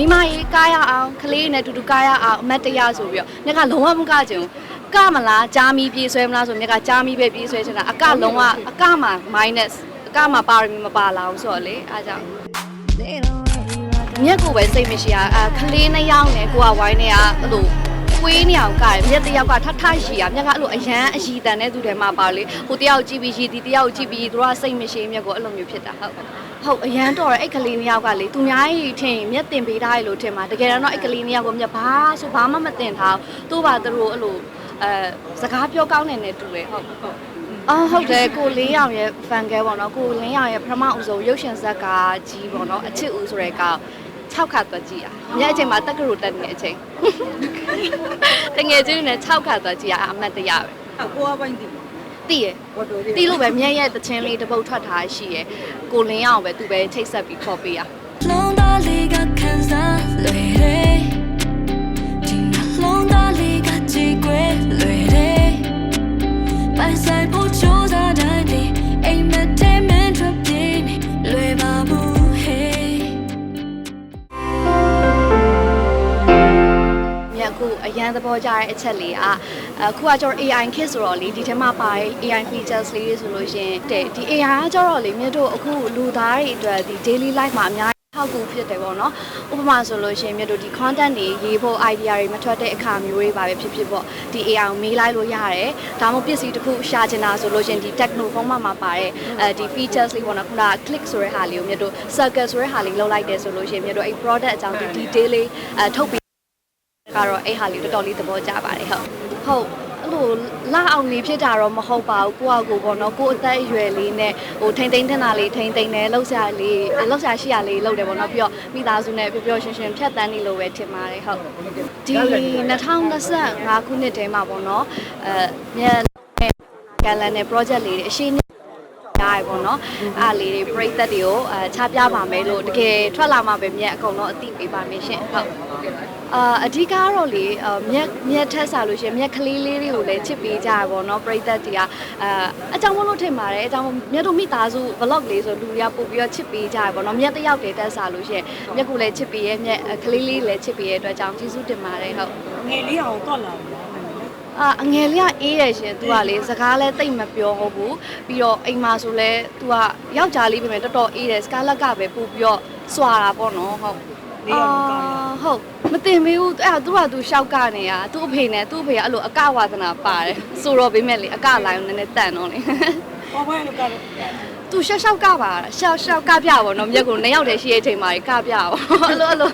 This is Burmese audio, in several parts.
မိမကြီးကားရအောင်ကလေးနဲ့တူတူကားရအောင်အမတ်တရားဆိုပြီးတော့မြက်ကလုံးဝမကချင်ဘူးကမလားဂျာမီပြေးဆွဲမလားဆိုမြက်ကဂျာမီပဲပြေးဆွဲချင်တာအကလုံးဝအကမှာ minus အကမှာပါရမီမပါလာအောင်ဆိုတော့လေအားကြောင့်မြက်ကိုပဲစိတ်မရှိရအခလေးနှစ်ယောက်နဲ့ကိုကဝိုင်းနေရအဲ့လိုကွေးနေအောင်ကတယ်မြက်တစ်ယောက်ကထထရှိရမြက်ကအဲ့လိုအရန်အရှိတန်တဲ့သူတွေမှာပါလေဟိုတယောက်ကြည့်ပြီးရှိဒီတယောက်ကြည့်ပြီးသူတို့ကစိတ်မရှိမြက်ကိုအဲ့လိုမျိုးဖြစ်တာဟုတ် ဟုတ်အရန်တော်တယ်အဲ့ကလေးနှစ်ယောက်ကလေသူများကြီးထင်မျက်တင်ပေးထားရလို့ထင်မှာတကယ်တော့အဲ့ကလေးနှစ်ယောက်ကိုမျက်ဘာဆိုဘာမှမတင်ထားသူ့ဘာသူတို့အဲ့လိုအဲစကားပြောကောင်းနေနေတူတယ်ဟုတ်ဟုတ်အော်ဟုတ်တယ်ကိုလင်းရောင်ရဲ့ fan girl ပေါ့နော်ကိုလင်းရောင်ရဲ့ပထမအဦးဆုံးရုပ်ရှင်ဇာတ်ကားကြီးပေါ့နော်အချစ်ဦးဆိုတဲ့ကောင်6ခါသွားကြည့်ရညအချိန်မှာတက္ကသိုလ်တက်နေတဲ့အချိန်တကယ်ချင်းနဲ့6ခါသွားကြည့်ရအမှတ်တရပဲဟုတ်ကိုကပိုင်းတည် သိရဘော်တိုလေးသိလို့ပဲမြက်ရဲ့တချင်းလေးတစ်ပုတ်ထွက်ထားရှိရယ်ကိုလင်းရောင်ပဲသူပဲချိတ်ဆက်ပြီးခေါ်ပေးอ่ะလုံးသားလေးကခံစားလွယ်တယ်ဒီနှလုံးသားလေးကကြည်ကွယ်လွယ်တယ်ပိုင်ဆိုင် အခုအရန်သဘောကျတဲ့အချက်လေးอ่ะအခုကကျွန်တော် AI kit ဆိုတော့လေဒီထဲမှာပါတဲ့ AI features လေးတွေဆိုလို့ရှရင်တဲ့ဒီ AI ကကျတော့လေမြတ်တို့အခုလူသားတွေအတွက်ဒီ daily life မှာအများကြီးထောက်ကူဖြစ်တယ်ပေါ့နော်ဥပမာဆိုလို့ရှရင်မြတ်တို့ဒီ content တွေရေးဖို့ idea တွေမထွက်တဲ့အခါမျိုးတွေပါပဲဖြစ်ဖြစ်ပေါ့ဒီ AI ကိုမေးလိုက်လို့ရတယ်ဒါမှမဟုတ်ပစ္စည်းတစ်ခုရှာချင်တာဆိုလို့ရှရင်ဒီ techno ဖုန်းမှာမှာပါတဲ့အဲဒီ features လေးပေါ့နော်ခုနက click ဆိုတဲ့ဟာလေးကိုမြတ်တို့ circle ဆိုတဲ့ဟာလေးလောက်လိုက်တယ်ဆိုလို့ရှရင်မြတ်တို့အဲ့ product အကြောင်းဒီ detail လေးအဲထုတ်ပြီး ကတော့အဲ့ဟာလေးတော်တော်လေးသဘောကျပါတယ်ဟုတ်ဟုတ်အဲ့လိုလာအောင်လေးဖြစ်တာတော့မဟုတ်ပါဘူးကိုယ့်အကိုပေါ့နော်ကိုယ့်အသက်အရွယ်လေးနဲ့ဟိုထိမ့်သိမ့်တင်တာလေးထိမ့်သိမ့်တယ်လှုပ်ရှားလေးလှုပ်ရှားရှိရလေးလှုပ်တယ်ပေါ့နော်ပြီးတော့မိသားစုနဲ့ပျော်ပျော်ရွှင်ရွှင်ဖြတ်တန်းနေလို့ပဲထင်ပါတယ်ဟုတ်ဒီ2025ခုနှစ်ထဲမှာပေါ့နော်အဲမြန်ကန်လန်နဲ့ project လေးတွေအရှိန်ရတယ်ပေါ့နော်အားလေးတွေပြိသက်တွေကိုအဲချပြပါမယ်လို့တကယ်ထွက်လာမှပဲမြက်အကုန်လုံးအသိပေးပါမယ်ရှင်ဟုတ် အာအဓိကကတော့လေအာမြက်မြက်ထက်စားလို့ရှရင်မြက်ကလေးလေးတွေကိုလည်းချစ်ပေးကြရပေါ့နော်ပြိသက်တွေကအာအကြောင်းမလို့ထင်ပါတယ်အကြောင်းမို့မြက်တို့မိသားစု vlog လေးဆိုလူတွေကပို့ပြီးတော့ချစ်ပေးကြရပေါ့နော်မြက်တစ်ယောက်တည်းတက်စားလို့ရှရင်မြက်ကလည်းချစ်ပေးရဲ့မြက်ကလေးလေးလည်းချစ်ပေးရဲ့အတွက်ကြောင့်ကျေးဇူးတင်ပါတယ်ဟုတ်ငယ်လေးအောင်တော့လာပြီအာအငယ်လေးကအေးရရှင် तू ကလေစကားလဲတိတ်မပြောဘူးပြီးတော့အိမ်မှာဆိုလဲ तू ကယောက်ျားလေးပဲမယ်တော်တော်အေးတယ်စကားလက်ကပဲပို့ပြီးတော့စွာတာပေါ့နော်ဟုတ်လေးအောင်ကောင်းရအာ ဟုတ်မတင်မေးဘူးအဲ့ဒါသူကသူရှောက်ကနေတာသူ့အဖေနဲ့သူ့အဖေကအဲ့လိုအကဝါသနာပါတယ်ဆိုတော့ဗိမဲ့လေအကလိုင်းကိုနည်းနည်းတန်တော့လေ။ဘာမှမလုပ်ကြဘူး။ သူရှောက်ရှောက်ကပါရှောက်ရှောက်ကပြပါတော့မြက်ကိုနှစ်ယောက်တည်းရှိတဲ့အချိန်မှာကပြပါအဲ့လိုအဲ့လို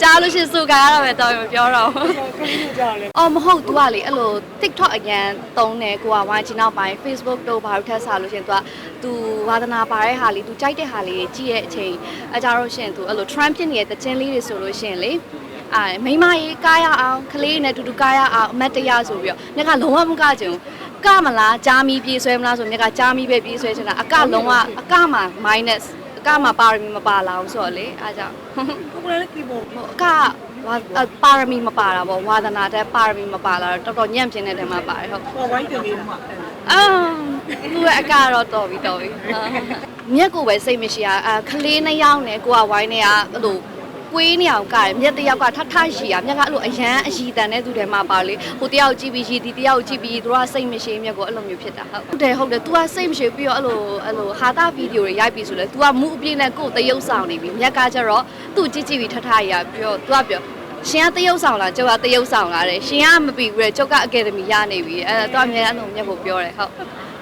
ကြားလို့ရှိရင်စုကရတော့ပဲတော်မပြောတော့ဘူး ကလေးတို့ကြောက်လဲ အော်မဟုတ် तू ကလေအဲ့လို TikTok အရင်သုံးတယ်ကိုကဝိုင်းချင်နောက်ပိုင်း Facebook တို့ဘာလို့ထက်စားလို့ရှရင် तू က तू ဝါသနာပါတဲ့ဟာလေး तू ကြိုက်တဲ့ဟာလေးကြီးရဲ့အချိန်အကြတော့ရှရင် तू အဲ့လို trend ဖြစ်နေတဲ့တခြင်းလေးတွေဆိုလို့ရှရင်လေအာမိမကြီးကားရအောင်ကလေးနဲ့တူတူကားရအောင်အမတ်တရားဆိုပြီးတော့မြက်ကလုံးဝမကချင်ဘူး ကမလားဂျာမီပြေးဆွဲမလားဆိုမြက်ကဂျာမီပဲပြေးဆွဲချင်တာအကလုံးဝအကမှာ minus အကမှာပါရမီမပါလာအောင်ဆိုတော့လေအားကြောင့်ကိုကလည်းကီဘိုးဟိုအကဝါအပါရမီမပါတာပေါ့ဝါသနာတဲ့ပါရမီမပါလာတော့တော်တော်ညံ့ပြင်းတဲ့တဲမှာပါတယ်ဟုတ်ဘောဝိုင်းတင်လေးမှာအာသူ့ရဲ့အကတော့တော်ပြီတော်ပြီအာမြက်ကိုပဲစိတ်မရှိရအခလေးနှစ်ယောက်နဲ့ကိုကဝိုင်းနေရအဲ့လို ကွေးနေအောင်ကတယ်မြက်တစ်ယောက်ကထထရှိရမြက်ကအဲ့လိုအရန်အရှိတန်တဲ့သူတွေမှာပါလေဟိုတယောက်ကြည့်ပြီးရှိဒီတယောက်ကြည့်ပြီးသူကစိတ်မရှိမြက်ကိုအဲ့လိုမျိုးဖြစ်တာဟုတ်ဟုတ်တယ်ဟုတ်တယ် तू ကစိတ်မရှိပြီးတော့အဲ့လိုအဲ့လိုဟာတာဗီဒီယိုတွေရိုက်ပြီးဆိုလဲ तू ကမူအပြည့်နဲ့ကိုယ်တရုပ်ဆောင်နေပြီမြက်ကကျတော့သူ့ကြည့်ကြည့်ပြီးထထရပြီးတော့ तू ကပြော ရှင်ကတရုပ်ဆောင်လားကျုပ်ကတရုပ်ဆောင်လားတဲ့ရှင်ကမပြီးဘူးတဲ့ကျုပ်ကအကယ်ဒမီရနေပြီအဲတော့အများအဲ့လိုမြတ်ကိုပြောတယ်ဟုတ်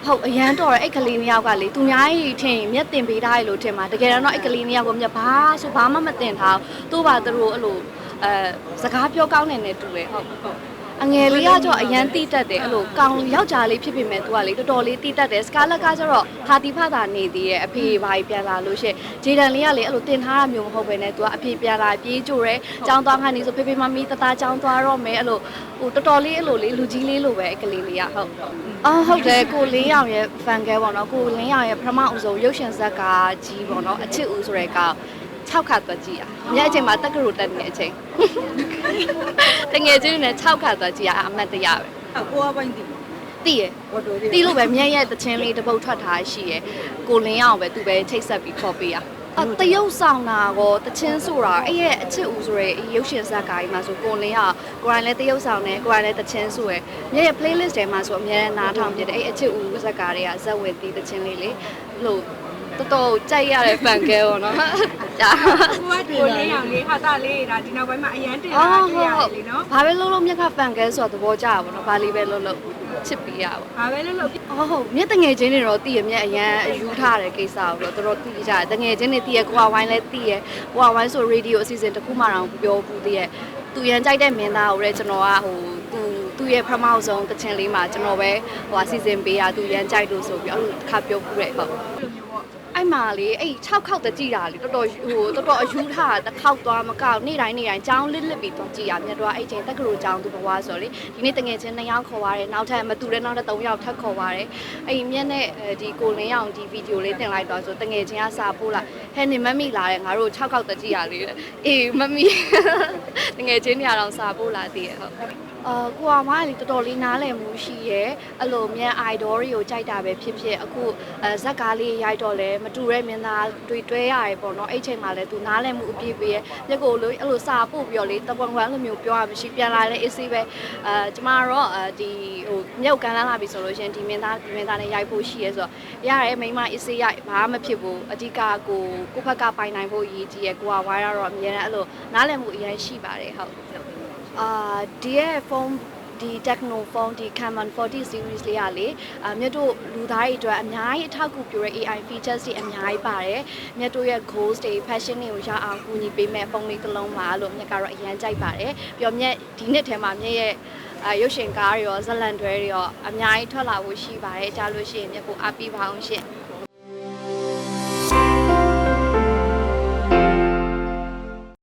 ဟုတ်အရန်တော်တယ်အဲ့ကလေးနှစ်ယောက်ကလေသူများကြီးထင်မြက်တင်ပေးထားရလို့ထင်မှာတကယ်တော့အဲ့ကလေးနှစ်ယောက်ကမြက်ဘာဆိုဘာမှမတင်ထားဘူးသူ့ဘာသူတို့အဲ့လိုအဲစကားပြောကောင်းနေတယ်တူတယ်ဟုတ်ဟုတ် အငယ်လေးကကြောအရန်တိတက်တယ်အဲ့လိုကောင်းယောက်ျားလေးဖြစ်ဖြစ်မဲ့သူကလေတော်တော်လေးတိတက်တယ်စကားလက်ကကျတော့ဟာတီဖတာနေသေးရဲ့အဖေဘာကြီးပြန်လာလို့ရှင့်ဂျေဒန်လေးကလေအဲ့လိုတင်ထားတာမျိုးမဟုတ်ပဲねသူကအဖေပြန်လာပြေးကြိုရဲចောင်းသွားခါနေဆိုဖေဖေမမီတသားចောင်းသွားတော့မယ်အဲ့လိုဟိုတော်တော်လေးအဲ့လိုလေးလူကြီးလေးလိုပဲအကလေးလေးကဟုတ်အော်ဟုတ်တယ်ကိုလင်းရောင်ရဲ့ fan ကဲပေါ့နော်ကိုလင်းရောင်ရဲ့ပထမအဆုံးရုပ်ရှင်ဇာတ်ကားကြီးပေါ့နော်အချစ်ဦးဆိုတဲ့ကောင် 6ခါသွားကြည့်ရညအချိန်မှာတက္ကရိုတက်နေတဲ့အချိန်တငယ်ချင်းနဲ့6ခါသွားကြည့်ရအမှတ်တရပဲအကိုအပိုင်းတည်သိရဘော်တိုလေးတီးလို့ပဲမြက်ရဲ့တချင်းလေးတစ်ပုတ်ထွက်ထားရှိရယ်ကိုလင်းအောင်ပဲသူပဲချိတ်ဆက်ပြီးခေါ်ပေးရအတရုပ်ဆောင်တာကောတချင်းဆိုတာအဲ့ရဲ့အချစ်ဦးဆိုရဲရုပ်ရှင်ဇာတ်ကားကြီးမှာဆိုကိုလင်းကကိုရိုင်းလည်းတရုပ်ဆောင်တယ်ကိုရိုင်းလည်းတချင်းဆိုရယ်မြရဲ့ playlist ထဲမှာဆိုအများနဲ့နားထောင်ပြတယ်အဲ့အချစ်ဦးဇာတ်ကားတွေကဇက်ဝင်တီးတချင်းလေးလေလို့ တော်တော်ကြိုက်ရတဲ့ဖန်ကဲပေါ့နော်ကြာကိုကကိုလေးအောင်လေးဟာတာလေးဒါဒီနောက်ပိုင်းမှာအရန်တင်လာအော်တွေ့ဟုတ်ရတယ်လေနော်ဘာပဲလုံးလုံးမြက်ကဖန်ကဲဆိုတော့သဘောကျတာပေါ့နော်ဘာလေးပဲလုံးလုံးချစ်ပြီးရပါဘာပဲလို့လို့ဟုတ်ဟုတ်မြက်တငယ်ချင်းတွေတော့တည်ရမြက်အရန်အယူထားတဲ့ကိစ္စကိုတော့တော်တော်တည်ကြတယ်တငယ်ချင်းတွေတည်ရကိုကဝိုင်းလည်းတည်ရကိုကဝိုင်းဆိုရေဒီယိုအစီအစဉ်တစ်ခုမှတော့ပြောဘူးတည်ရသူရန်ကြိုက်တဲ့မင်းသားကိုလည်းကျွန်တော်ကဟိုသူသူ့ရဲ့ပထမဆုံးတချင်လေးမှာကျွန်တော်ပဲဟိုအစီအစဉ်ပေးရသူရန်ကြိုက်လို့ဆိုပြီးအဲ့လိုတစ်ခါပြောဘူးတဲ့ဟုတ် အဲ့မှာလေအဲ့6ခေါက်တကြည့်တာလေတော်တော်ဟိုတော်တော်အယူထားတာတစ်ခေါက်သွားမကောက်နေ့တိုင်းနေ့တိုင်းចောင်းလစ်လစ်ပြီးတော့ကြည့်ရမြတ်တော့အဲ့ချိန်တက်ကလို့ចောင်းသူဘဝဆိုလေဒီနေ့တငယ်ချင်း2ယောက်ခေါ်သွားတယ်နောက်ထပ်မတူတဲ့နောက်ထပ်3ယောက်ထပ်ခေါ်သွားတယ်အဲ့မြက်နဲ့ဒီကိုလင်းအောင်ဒီဗီဒီယိုလေးတင်လိုက်တော့ဆိုတငယ်ချင်းကစာပို့လာဟဲ့နေမမီလာတယ်ငါတို့6ခေါက်တကြည့်ရလေအေးမမီတငယ်ချင်းတွေကတော့စာပို့လာသေးရဟုတ်အာကိုအမကလေတော်တော်လေးနားလည်မှုရှိရဲအဲ့လိုမြန် idol တွေကိုကြိုက်တာပဲဖြစ်ဖြစ်အခုအဲဇက်ကားလေးရိုက်တော့လဲမတူတဲ့မင်းသားတွေ့တွဲရတယ်ပေါ့နော်အဲ့ချိန်မှာလဲသူနားလည်မှုအပြည့်ပေးရဲမြက်ကိုလို့အဲ့လိုစာပို့ပြီးတော့လေတပွန်ခွန်းလိုမျိုးပြောရမရှိပြန်လာလဲအေးဆေးပဲအဲကျမတော့အဲဒီဟိုမြုပ်ကန်လာလာပြီဆိုလို့ရှင်ဒီမင်းသားဒီမင်းသားနဲ့ရိုက်ဖို့ရှိရဲဆိုတော့ရတယ်မိမအေးဆေးရိုက်ဘာမှမဖြစ်ဘူးအဓိကကိုကိုဖက်ကပိုင်နိုင်ဖို့ရည်ကြီးရဲကိုကဝိုင်းရတော့အများနဲ့အဲ့လိုနားလည်မှုအရင်ရှိပါတယ်ဟုတ် အာဒီရဲ့ဖုန်းဒီ techno phone ဒီ Camon 40 series လေးကလေအမြတ်တို့လူသားတွေအတွက်အများကြီးအထောက်အကူပြုတဲ့ AI features တွေအများကြီးပါတယ်မြတ်တို့ရဲ့ goals တွေ fashion တွေကိုရအောင်ကူညီပေးမဲ့ဖုန်းလေးတစ်လုံးပါလို့မြတ်ကတော့အရန်ကြိုက်ပါတယ်ပြီးတော့မြတ်ဒီနှစ်ထဲမှာမြတ်ရဲ့အရုပ်ရှင်ကားတွေရောဇလန်တွဲတွေရောအများကြီးထွက်လာဖို့ရှိပါတယ်ကြားလို့ရှိရင်မြတ်ကိုအားပေးပါအောင်ရှင်